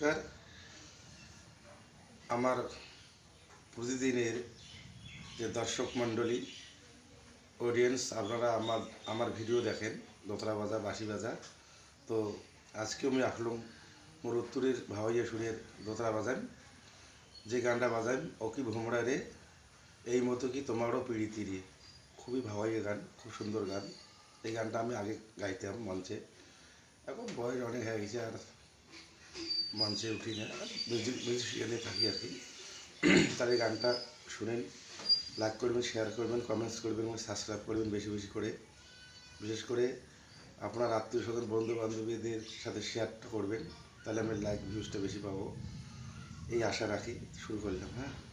নমস্কার। আমার প্রতিদিনের যে দর্শক মণ্ডলী অডিয়েন্স আপনারা আমার আমার ভিডিও দেখেন দোতরা বাজা বাসি বাজা তো আজকে আমি আসলাম মোর উত্তরের ভাওয়াইয়া সুরের দোতরা বাজান যে গানটা বাজান অকি ভোমরা রে? এই মতো কি তোমারও পিড়ি তিরিয়ে খুবই ভাওয়াইয়া গান, খুব সুন্দর গান। এই গানটা আমি আগে গাইতাম মঞ্চে। এখন বয়স অনেক হয়ে গেছে, আর মঞ্চে উঠি না। মিউজিক মিউজিশিয়ানে থাকি আর কি। তার এই গানটা শুনেন লাইক করবেন শেয়ার করবেন কমেন্টস করবেন, এবং সাবস্ক্রাইব করবেন বেশি বেশি করে। বিশেষ করে আপনার আত্মীয় স্বজন বন্ধু বান্ধবীদের সাথে শেয়ারটা করবেন, তাহলে আমি লাইক ভিউজটা বেশি পাবো। এই আশা রাখি, শুরু করলাম হ্যাঁ।